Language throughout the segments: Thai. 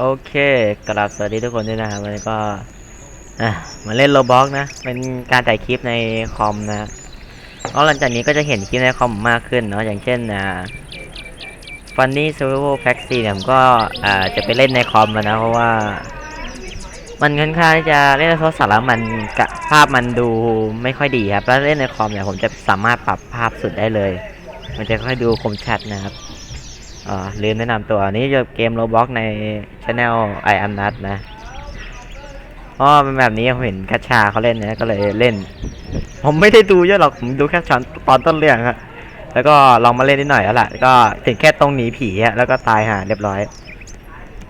โอเคกราบสวัสดีทุกคนด้วยนะครับวันนี้ก็อะมาเล่นโลบ็อกนะ เป็นการถ่ายคลิปในคอมนะครับเพราะหลังจากนี้ก็จะเห็นคลิปในคอมมากขึ้นเนาะ อย่างเช่นอ่า Funny Survival Pack 4เนี่ยผมก็อ่าจะไปเล่นในคอมนะ เพราะว่า มันค่อนข้างจะเล่นในโทรศัพท์แล้วมันกะภาพมันดูไม่ค่อยดีครับ แล้วเล่นในคอมเนี่ยผมจะสามารถปรับภาพสุดได้เลย มันจะค่อยดูคมชัดนะครับ อ่าลืมแนะนำตัวนี้จะเกมโรบ็อกในช anel I am not นะอ๋อเป็นแบบนี้ผมเห็นกัชชาเขาเล่นนะก็เลยเล่น ผมไม่ได้ดูเยอะหรอกผมดูแค่ตอนตอนต้นเรื่องฮะแล้วก็ลองมาเล่นนิดหน่อยแล้วล่ะก็ถึงแค่ตรงหนีผีฮะแล้วก็ตายหาเรียบร้อย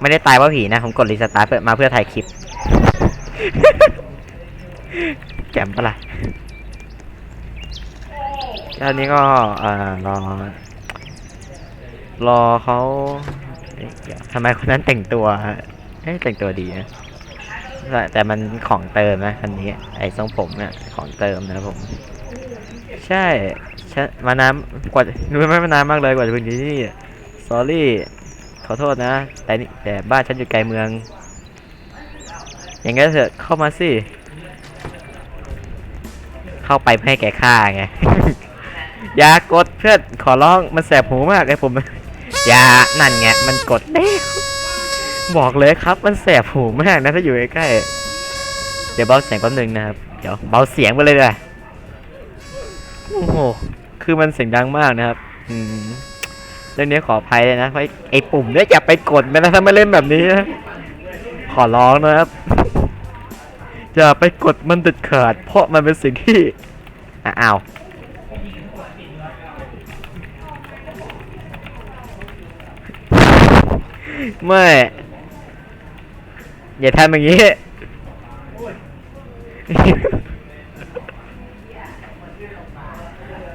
ไม่ได้ตายเพราะผีนะผมกดรีสตาร์ทมาเพื่อถ่ายคลิปแจมปะล่ะแล้วนี้ก็เอ่อรอ รอเขาทำไมคนนั้นแต่งตัวเอ้ยแต่งตัวดีนะแต่แต่มันของเติมนะคันนี้ ไอ้ทรงผมเนี่ยของเติมนะผม ใช่ฉันมานานกว่ารู้ไหมมานานมากเลยกว่าจะถึงที่นี่ sorry ขอโทษนะ แต่นี่แต่บ้านฉันอยู่ไกลเมือง อย่างงั้นเถอะเข้ามาสิเข้าไปเพื่อให้แกฆ่าไง อย่ากดเพื่อนขอร้องมันแสบหูมากไอ้ผม อย่านั่นไงมันกดเด้วบอกเลยครับมันแสบหูมากนะถ้าอยู่ใกล้ๆเดี๋ยวเบาเสียงแป๊บนึงนะครับเดี๋ยวเบาเสียงไปเลยเลยโอ้โหคือมันเสียงดังมากนะครับ อืมเรื่องนี้ขออภัยเลยนะเพราะไอ้ไอ้ปุ่มเนี่ยอย่าไปกดมันนะถ้าไม่เล่นแบบนี้นะขอร้องนะครับ อย่าไปกดมันเด็ดขาด เพราะมันเป็นสิ่งที่อ้าว ไม่ อย่าทำอย่างนี้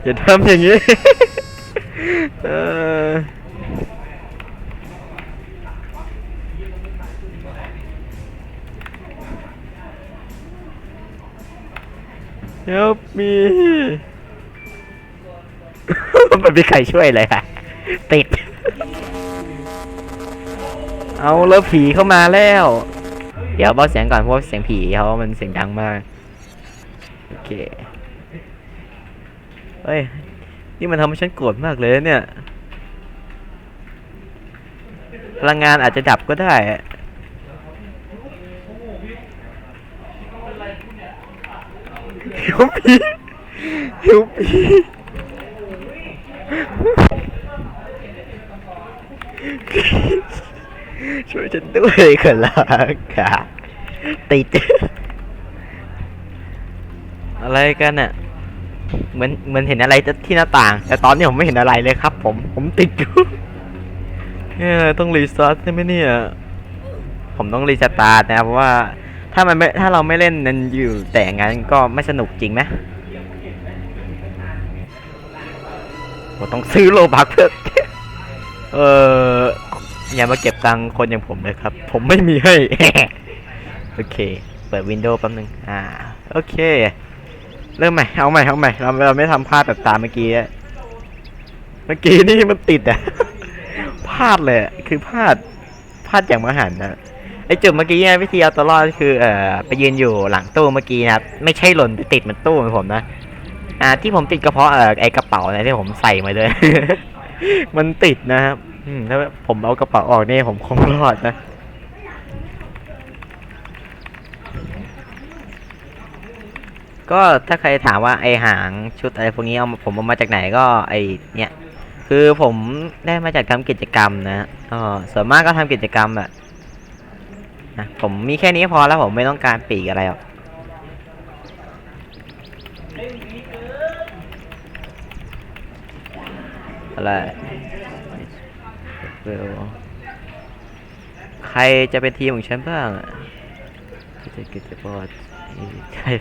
อย่าทำอย่างนี้เออเ help me มันมีใครช่วยเลยค่ะติด เอาแล้วผีเข้ามาแล้ว เดี๋ยวเบาเสียงก่อนเพราะเสียงผีเขามันเสียงดังมาก โอเค เฮ้ย นี่มันทำให้ฉันโกรธมากเลยเนี่ย พลังงานอาจจะดับก็ได้หิวผีหิวผี ช่วยฉันด้วยคนละค่ะติด อะไรกันน่ะเหมือนเหมือนเห็นอะไรที่หน้าต่าง แต่ตอนนี้ผมไม่เห็นอะไรเลยครับ ผมผมติดอยู่เนี่ยต้องรีสตาร์ทใช่ไหมเนี่ย ผมต้องรีสตาร์ทนะเพราะว่าถ้ามันไม่ถ้าเราไม่เล่นนันอยู่แต่งั้นก็ไม่สนุกจริงไหมผมต้องซื้อโลบักเพื่อเออ อย่ามาเก็บตังคนอย่างผมเลยครับ ผมไม่มีให้ โอเค เปิดวินโดว์แป๊บนึง อ่า โอเค เริ่มใหม่ เอาใหม่ เอาใหม่ เราเราไม่ทำพลาดแบบตามเมื่อกี้เมื่อกี้นี่มันติดอะพลาดเลย คือพลาด พลาดอย่างมหันนะไอจุดเมื่อกี้เนี่ยวิธีเอาตัวรอดคือเอ่อไปยืนอยู่หลังตู้เมื่อกี้นะครับ ไม่ใช่หล่นไปติดมันตู้เหมือนผมนะอ่าที่ผมติดก็เพราะเอ่อไอกระเป๋าเนี่ยที่ผมใส่มาเลยมันติดนะครับ อืมถ้าผมเอากระเป๋าออกนี่ผมคงรอดนะ ก็ถ้าใครถามว่าไอหางชุดอะไรพวกนี้เอามาผมเอามาจากไหนก็ไอเนี่ย คือผมได้มาจากทำกิจกรรมนะก็ส่วนมากก็ทำกิจกรรมอะนะผมมีแค่นี้พอแล้วผมไม่ต้องการปีกอะไรหรอก อะไร เวใครจะเป็นทีมของฉันบ้างอะกิจกิจบอดใช่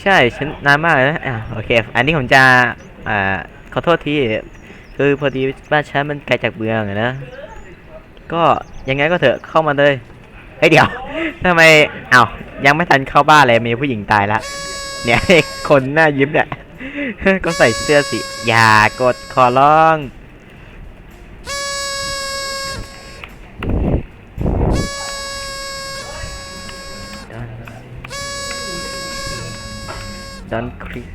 ใช่ฉันนานมากเลยนะอะโอเค อันนี้ผมจะอ่าขอโทษทีคือพอดีบ้านฉันมันไกลจากเมืองนะ ก็ยังไงก็เถอะเข้ามาเลยเฮ้ยเดี๋ยวทำไมอ้าวยังไม่ทันเข้าบ้านเลยมีผู้หญิงตายละ เนี่ยคนหน้ายิ้มเนี่ยก็ใส่เสื้อสีอย่ากดขอร้อง don't click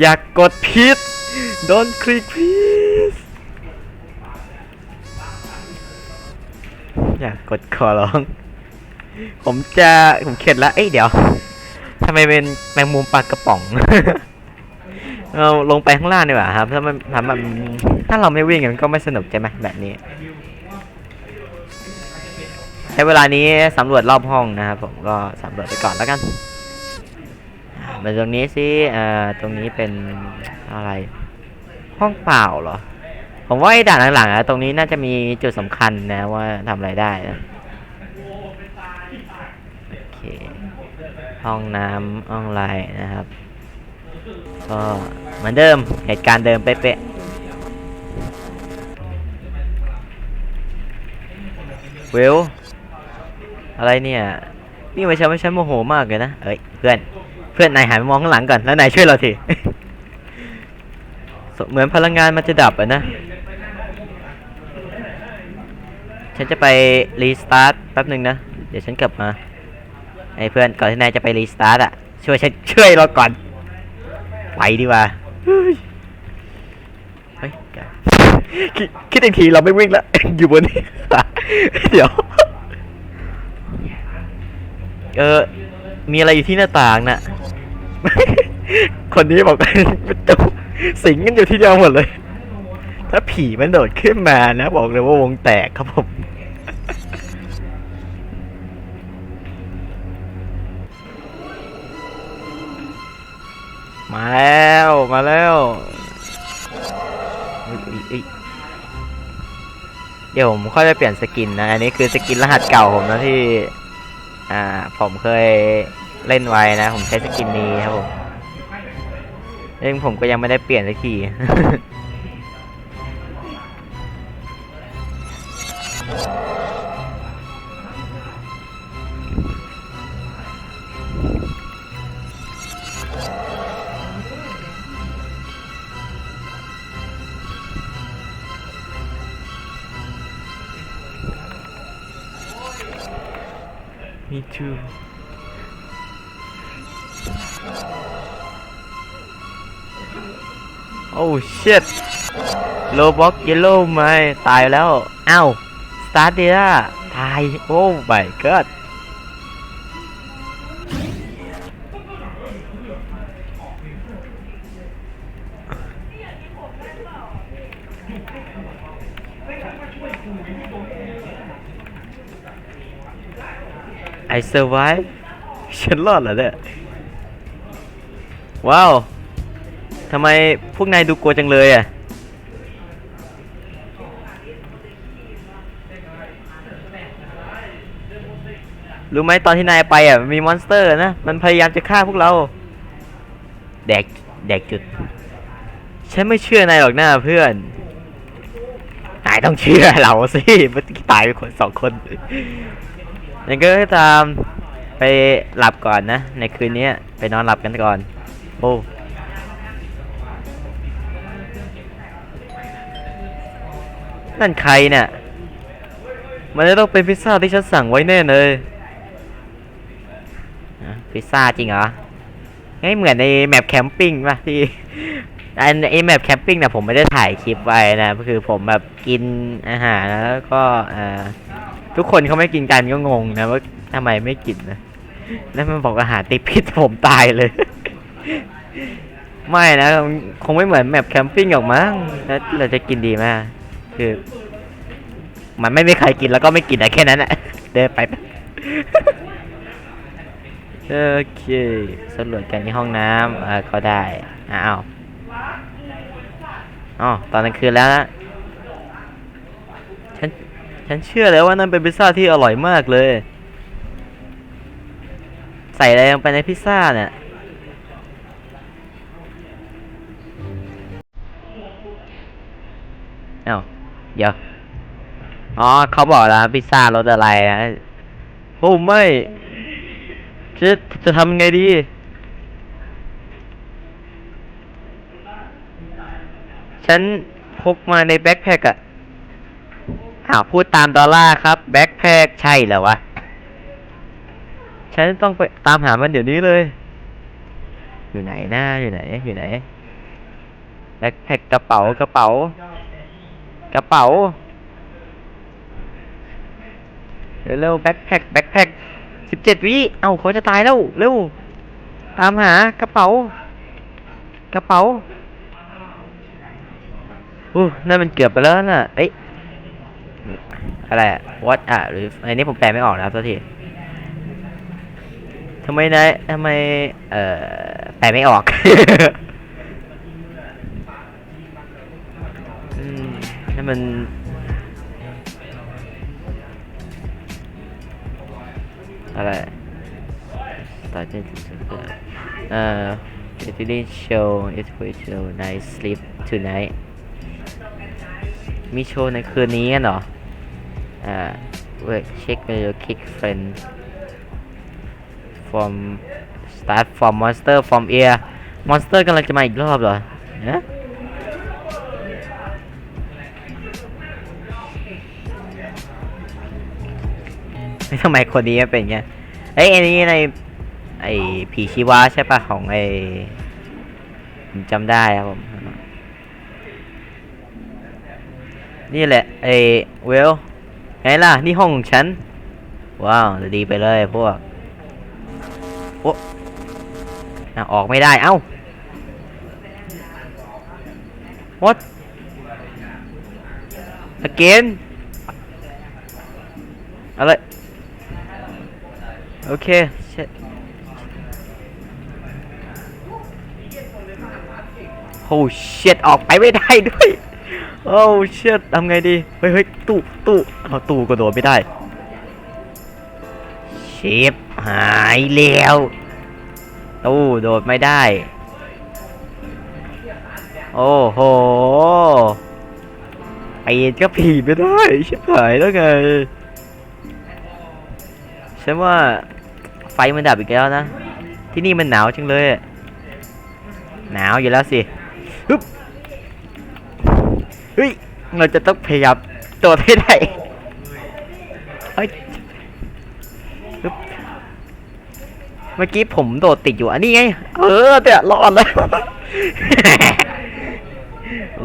อยากกดผิด don't click please อยากกดขอร้อง ผมจะผมเข็ดละเอ้ยเดี๋ยวทำไมเป็นแมงมุมปลากระป๋อง เราลงไปข้างล่างดีกว่าครับ ถ้ามันถ้ามันถ้าเราไม่วิ่งมันก็ไม่สนุกใช่ไหมแบบนี้ ใช้เวลานี้สำรวจรอบห้องนะครับผมก็สำรวจไปก่อนแล้วกัน มาตรงนี้สิอ่อตรงนี้เป็นอะไร ห้องเปล่าเหรอ ผมว่าไอ้ด่านหลังๆอะตรงนี้น่าจะมีจุดสำคัญนะว่าทำอะไรได้นะโอเค ห้องน้ำห้องไรนะครับ ก็เหมือนเดิมเหตุการณ์เดิมเป๊ะๆเวลอะไรเนี่ย นี่ไม่ใช่ไม่ใช่โมโหมากเลยนะ เอ้ย เพื่อน เพื่อนนายหันไปมองข้างหลังก่อนแล้วนายช่วยเราทีเหมือนพลังงานมันจะดับอะนะ ฉันจะไปรีสตาร์ทแป๊บหนึ่งนะ เดี๋ยวฉันกลับมาไอ้เพื่อนก่อนที่นายจะไปรีสตาร์ทอะช่วยฉันช่วยเราก่อน ไปดีกว่าเฮ้ยคิดคิดอีกทีเราไม่วิ่งแล้วอยู่บนนี้เดี๋ยว เออ มีอะไรอยู่ที่หน้าต่างน่ะ คนนี้บอกประตูสิงกันอยู่ที่เดียวหมดเลย ถ้าผีมันโดดขึ้นมานะ บอกเลยว่าวงแตกครับผม มาแล้วมาแล้วเดี๋ยวผมค่อยไปเปลี่ยนสกินนะ อันนี้คือสกินรหัสเก่าผมนะที่ อ่า ผมเคยเล่นไว้นะ ผมใช้สกินนี้ครับผมเองผมก็ยังไม่ได้เปลี่ยนสักที โอ้ shit โลบ็อกเยลโล่ไม่ตายแล้วอ้าวสตาร์เดียตาย โอ้ my god ไอ survive ฉันรอดเหรอเนี่ย ว้าว ทำไมพวกนายดูกลัวจังเลยอะ รู้ไหมตอนที่นายไปอะ มีมอนสเตอร์นะ มันพยายามจะฆ่าพวกเรา แดก แดกจุด ฉันไม่เชื่อนายหรอกนะเพื่อน นายต้องเชื่อเราสิเมื่อกี้ตายไปคนสองคนยังก็ตามไปหลับก่อนนะ ในคืนนี้ไปนอนหลับกันก่อน โอ้ นั่นใครเนี่ย มันจะต้องเป็นพิซซ่าที่ฉันสั่งไว้แน่เลย พิซซ่าจริงเหรอไม่เหมือนในแมปแคมปิ้งป่ะที่อันไอแมปแคมปิ้งเนี่ยผมไม่ได้ถ่ายคลิปไว้นะคือผมแบบกินอาหารแล้วก็ทุกคนเขาไม่กินกันก็งงนะว่าทำไมไม่กินนะแล้วมันบอกอาหารติดพิษผมตายเลย ไม่นะ คงไม่เหมือนแมปแคมปิ้งหรอกมั้งแล้วเราจะกินดีไหม คือ มันไม่มีใครกินแล้วก็ไม่กินอะแค่นั้นอะเดินไปโอเคสำรวจกันที่ห้องน้ำอ่าก็ได้อ้าวอ๋อตอนกลางคืนแล้วนะฉันฉันเชื่อแล้วว่านั่นเป็นพิซซ่าที่อร่อยมากเลย ใส่อะไรลงไปในพิซซ่าเนี่ย เดี๋ยว อ๋อเขาบอกแล้วพิซซ่ารสอะไรนะโอ้ไม่จะจะทำไงดี ฉันพกมาในแบ็คแพคอะอ้าวพูดตามดอลล่าครับ แบ็คแพคใช่เหรอวะ ฉันต้องไปตามหามันเดี๋ยวนี้เลย อยู่ไหนนะอยู่ไหน อยู่ไหน แบ็คแพ็คกระเป๋ากระเป๋า กระเป๋า เร็วเร็วแบ็คแพ็คแบ็คแพ็คสิบเจ็ดวิ เอ้าเขาจะตายแล้ว เร็ว ตามหากระเป๋า กระเป๋าอู้นั่นมันเกือบไปแล้วน่ะ เอ้ย อะไรอะ what อะหรืออันนี้ผมแปลไม่ออกนะครับตัวทีทำไมนายทำไม เอ่อ แปลไม่ออก มนั่นมัน อะไร started to uh it didn't show it will show night sleep tonight มีโชว์ในคืนนี้กันเหรอ อ่า wait check your kick friend from start from monster from air monster กำลังจะมาอีกรอบเหรอฮะ ทำไมคนนี้เป็นย่างเงี้ยอ้ยอันนี้ในไอผีชีวะใช่ปะของไอผมจำได้ครับผม นี่แหละไอเวลไงล่ะ นี่ห้องของฉัน ว้าวดีไปเลยพวกโอ้อะออกไม่ได้ เอ้า what again อะไร โอเคโอ้ shit ออกไปไม่ได้ด้วย โอ้ shit ทำไงดี เฮ้ยเฮ้ยตู้ตู้เอาตู้ก็โดดไม่ได้เชฟหายแล้วตู้โดดไม่ได้ โอ้โหไอ้ก็ผีไม่ได้ชิบหายแล้วไงฉันว่า ไฟมันดับอีกแล้วนะ ที่นี่มันหนาวจังเลย หนาวอยู่แล้วสิฮึบเฮ้ย เราจะต้องพยายามโดดให้ได้เฮ้ยฮึบเมื่อกี้ผมโดดติดอยู่อันนี้ไง เออแต่รอดแล้ว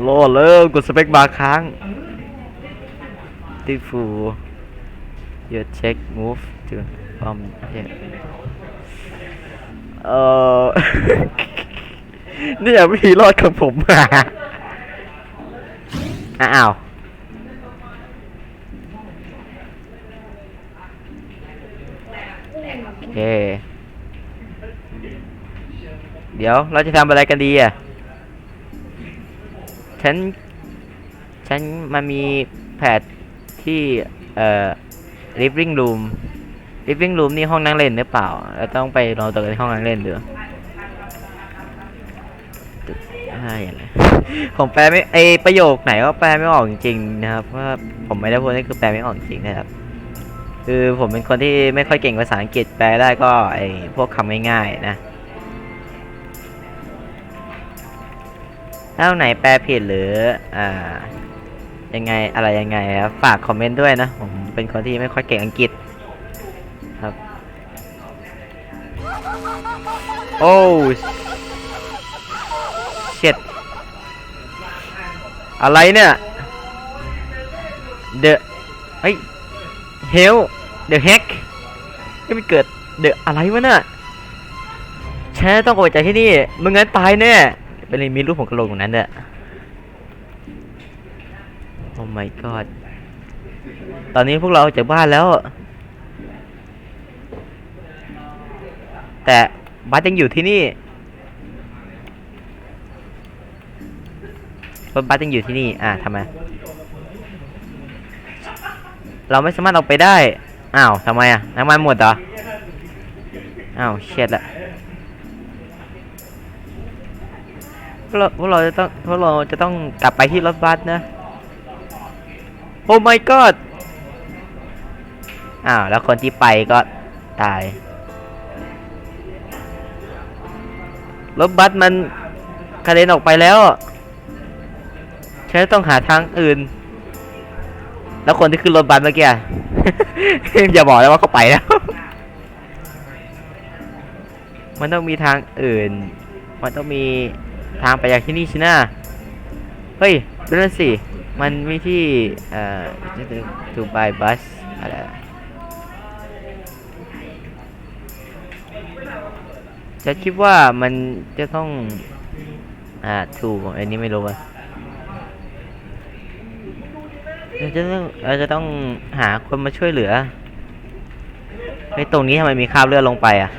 รอดแล้วกดสเปคบาร์ค้างที่ฟู you check move to from here เออนี่วิธีรอดของผมอ้าวโอเค เดี๋ยวเราจะทำอะไรกันดีอะ ฉัน ฉันมันมีแพทที่ เอ่อ living room living room นี่ห้องนั่งเล่นหรือเปล่าเราต้องไปรอตัวในห้องนั่งเล่นเดี๋ยวใช่อะไรผมแปลไม่ไอประโยคไหนก็แปลไม่ออกจริงๆนะครับว่าผมไม่ได้พูดนี่คือแปลไม่ออกจริงนะครับ คือผมเป็นคนที่ไม่ค่อยเก่งภาษาอังกฤษแปลได้ก็ไอพวกคำง่ายๆนะถ้าไหนแปลผิดหรืออ่ายังไงอะไรยังไงครับฝากคอมเมนต์ด้วยนะ ผมเป็นคนที่ไม่ค่อยเก่งอังกฤษ โอ้เช็ดอะไรเนี่ย The เฮ้ย Hell The Heck นี่มันเกิด The อะไรวะน่ะฉันต้องออกจากที่นี่มึงงั้นตายแน่เป็นเลยมีรูปของกระโหลกตรงนั้นเด้อโอ้ my god ตอนนี้พวกเราออกจากบ้านแล้ว แต่ บัสยังอยู่ที่นี่รถบัสยังอยู่ที่นี่ อ่าทำไม เราไม่สามารถออกไปได้ อ้าวทำไมอะน้ำมันหมดเหรอ อ้าวเช็ดละพวกเราพวกเราจะต้องพวกเราจะต้องกลับไปที่รถบัสนะ โอ้ my god อ้าว แล้วคนที่ไปก็ตาย รถบัสมันกระเด็นออกไปแล้วฉันต้องหาทางอื่น แล้วคนที่ขึ้นรถบัสเมื่อกี้ อย่าบอกแล้วว่าเขาไปแล้ว มันต้องมีทางอื่น มันต้องมีทางไปจากที่นี่สินะเฮ้ยดูนั่นสิ มันมีที่ เอ่อ to buy bus อะไร จะคิดว่ามันจะต้อง อ่าถูกอันนี้ไม่รู้ว่ะเราจะต้องเราจะต้องหาคนมาช่วยเหลือเฮ้ตรงนี้ทำไมมีคราบเลือดลงไปอะ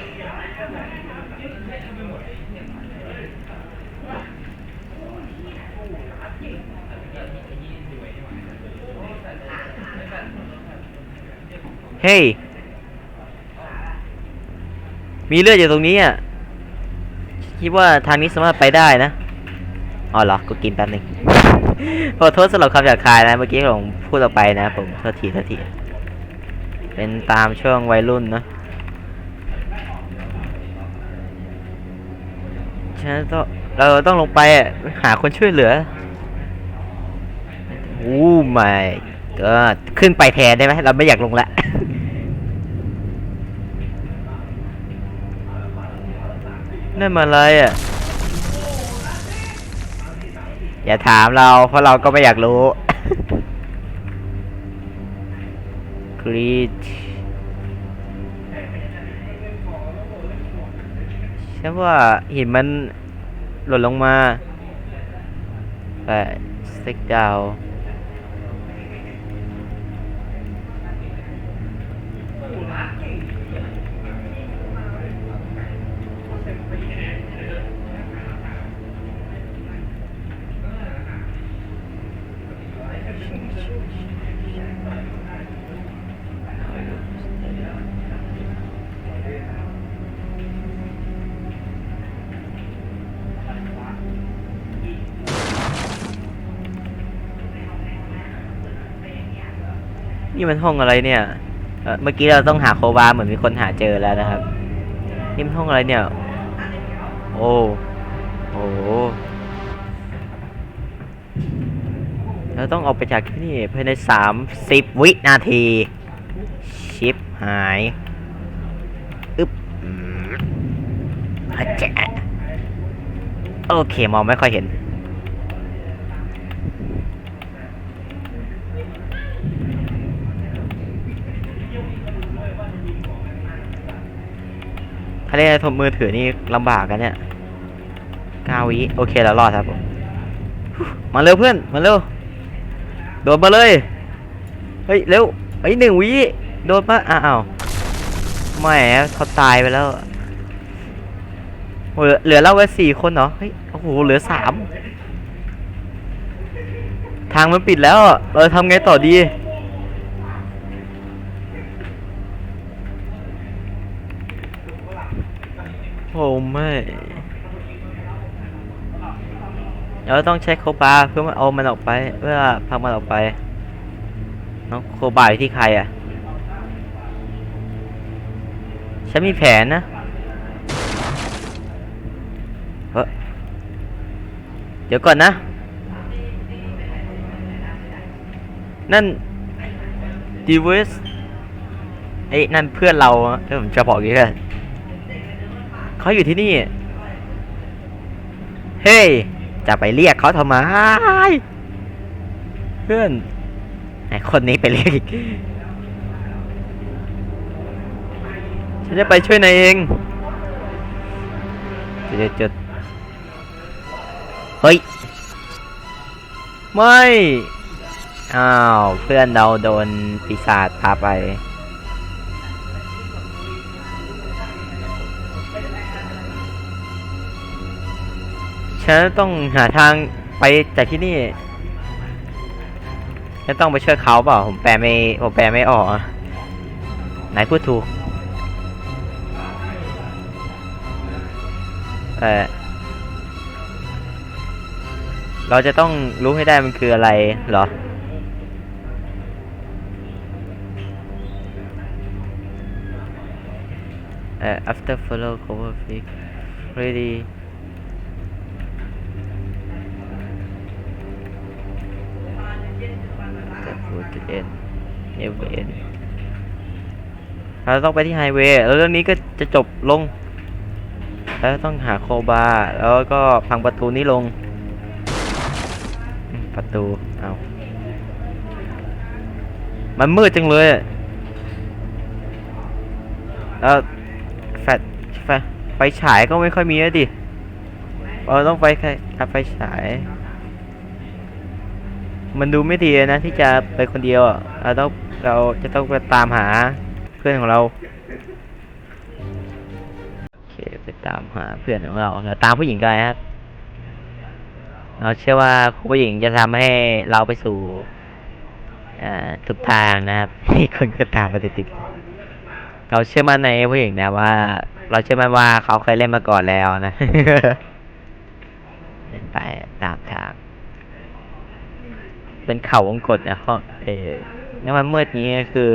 เฮ้ย มีเลือดอยู่ตรงนี้อะ คิดว่าทางนี้สามารถไปได้นะอ๋อเหรอกูกินแป๊บนึงขอโทษสำหรับคำหยาบคายนะ เมื่อกี้ผมพูดออกไปนะ ผมโทษทีโทษที เป็นตามช่วงวัยรุ่นนะฉะนั้นต้องเราต้องลงไปหาคนช่วยเหลือโอ้ไม่ก็ขึ้นไปแทนได้ไหมเราไม่อยากลงละ นั่นมาอะไรอะ อย่าถามเรา เพราะเราก็ไม่อยากรู้กรีดฉันว่าหินมันหล่นลงมาแต่สเต็กดาว นี่มันห้องอะไรเนี่ย เมื่อกี้เราต้องหาโคบาเหมือนมีคนหาเจอแล้วนะครับ นี่มันห้องอะไรเนี่ย โอ้โอ้ เราต้องออกไปจากที่นี่ภายในสามสิบวินาที ชิปหายอึ๊บอืมอะแจะโอเค มองไม่ค่อยเห็น ถ้าเล่นโทรมือถือนี่ลำบากกันเนี่ยเก้าวิ โอเค แล้วรอดครับผมมาเร็วเพื่อน มาเร็ว โดดมาเลย เฮ้ยเร็วเฮ้ยหนึ่งวิโดดมาอ้าวแหม่เขาตายไปแล้วเหลือเหลือเราไว้สี่คนเหรอเฮ้ยโอ้โหเหลือสามทางมันปิดแล้ว เราทำไงต่อดี โอ้ไม่ เราต้องใช้โคบาเพื่อมาเอามันออกไปเพื่อพักมันออกไปน้องโคบาอยู่ที่ใครอะฉันมีแผนนะเฮ้เดี๋ยวก่อนนะ นั่นดีเวสไอ้นั่นเพื่อนเราเผมจะบอกอีกแล้วเขาอยู่ที่นี่ เฮ้ย จะไปเรียกเขาทำไมเพื่อนไอคนนี้ไปเรียกอีกฉันจะไปช่วยนายเองจุดจุดเฮ้ย ไม่ อ้าว เพื่อนเราโดนปีศาจพาไป ฉันต้องหาทางไปจากที่นี่ ฉันต้องไปช่วยเขาเปล่า ผมแปลไม่ ผมแปลไม่ออกไหนพูดถูก เออเราจะต้องรู้ให้ได้มันคืออะไรเหรอ เอ่อ after follow cover fix ready พูดจุดเอ็นเอฟเอ็นเราต้องไปที่ไฮเวย์แล้วเรื่องนี้ก็จะจบลง แล้วต้องหาโคบาแล้วก็พังประตูนี้ลง ประตู เอามันมืดจังเลยอะแล้วแฟลชไฟไฟฉายก็ไม่ค่อยมีแล้วดิเออต้องไปแค่ไฟฉาย มันดูไม่ดีนะที่จะไปคนเดียวอะเราต้องเราจะต้องไปตามหาเพื่อนของเราโอเคไปตามหาเพื่อนของเราเราตามผู้หญิงกันครับเราเชื่อว่าผู้หญิงจะทำให้เราไปสู่อ่าทุกทางนะครับที่คนก็ตามมาติดเราเชื่อมั่นในผู้หญิงนะว่า เราเชื่อมั่นว่าเขาเคยเล่นมาก่อนแล้วนะ เดินไปตามทาง เป็นเขาวงกตนะห้องเออแล้วมันมืดนี้คือ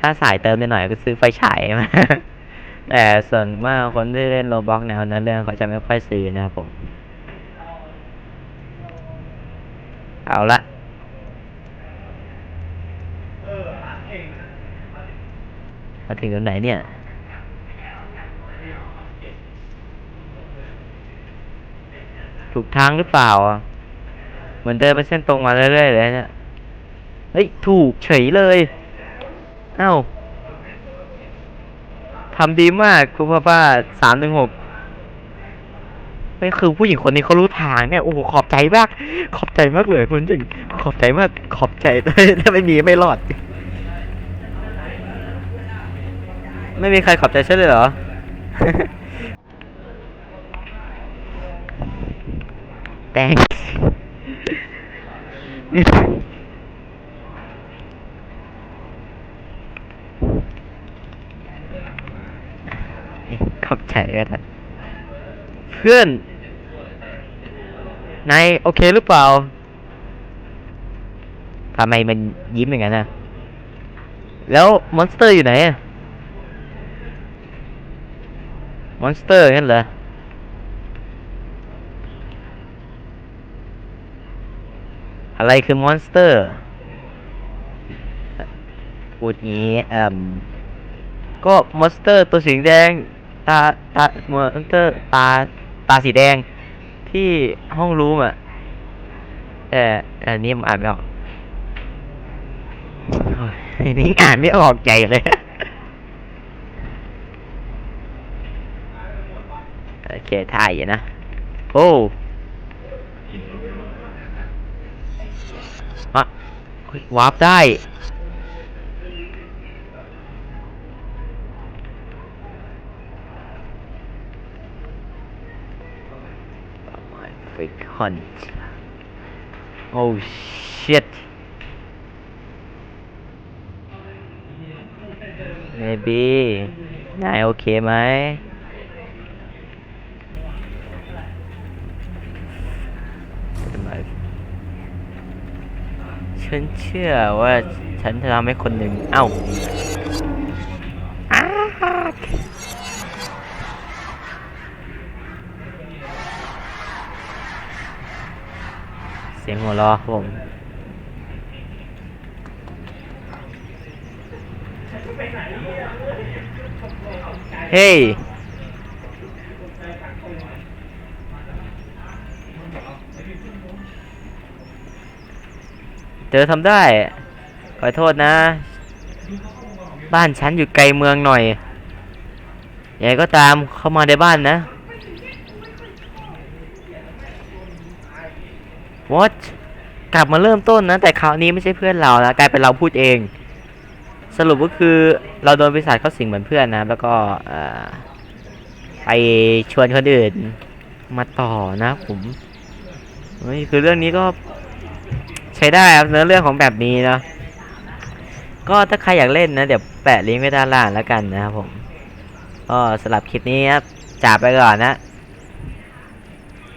ถ้าสายเติมนิดหน่อยก็ซื้อไฟฉายมาแต่ส่วนมากคนที่เล่นโรบ็อกแนวนั้นเรื่องเขาจะไม่ค่อยซื้อนะครับผม เอาละมาถึงตรงไหนเนี่ย ถูกทางหรือเปล่าอะ เหมือนเดินไปเส้นตรงมาเรื่อยๆเลยเนี่ยเฮ้ยถูกเฉยเลยเอ้าทำดีมากคุณพ่อป้าสามถึงหกไม่คือผู้หญิงคนนี้เขารู้ทางเนี่ยโอ้โหขอบใจมาก ขอบใจมากเลยคุณจริงขอบใจมากขอบใจถ้าไม่มีไม่รอด ไม่มีใครขอบใจฉันเลยเหรอ thanks ขอบใจก็ได้เพื่อนนายโอเคหรือเปล่าทำไมมันยิ้มอย่างนั้นนะแล้วมอนสเตอร์อยู่ไหนอะมอนสเตอร์งั้นเหรอ อะไรคือมอนสเตอร์พูดงี้เอ่มก็มอนสเตอร์ตัวสีแดง ตาตามอนสเตอร์ตาตาสีแดงที่ห้องรูมอะแต่อันนี้ผมอ่านไม่ออกอันนี้อ่านไม่ออกใจเลยโอเคถ่ายอยู่นะ โอ้อะเฮ้ย วาร์ปได้ my fake hunt oh shit maybe นายโอเคไหม ฉันเชื่อว่าฉันจะทำให้คนหนึ่งเอ้าอ้าเสียงหัวเราะผมเฮ้ย เจอทำได้ ขอโทษนะ บ้านฉันอยู่ไกลเมืองหน่อยยังไงก็ตามเข้ามาในบ้านนะ What กลับมาเริ่มต้นนะ แต่คราวนี้ไม่ใช่เพื่อนเราแล้วกลายเป็นเราพูดเอง สรุปก็คือเราโดนบริษัทเขาสิงเหมือนเพื่อนนะ แล้วก็เอ่อไปชวนคนอื่นมาต่อนะผมคือเรื่องนี้ก็ ใช้ได้ครับเนื้อเรื่องของแบบนี้เนาะก็ถ้าใครอยากเล่นนะเดี๋ยวแปะลิงก์ไว้ด้านล่างแล้วกันนะครับผมก็สำหรับคลิปนี้ครับจากไปก่อนนะ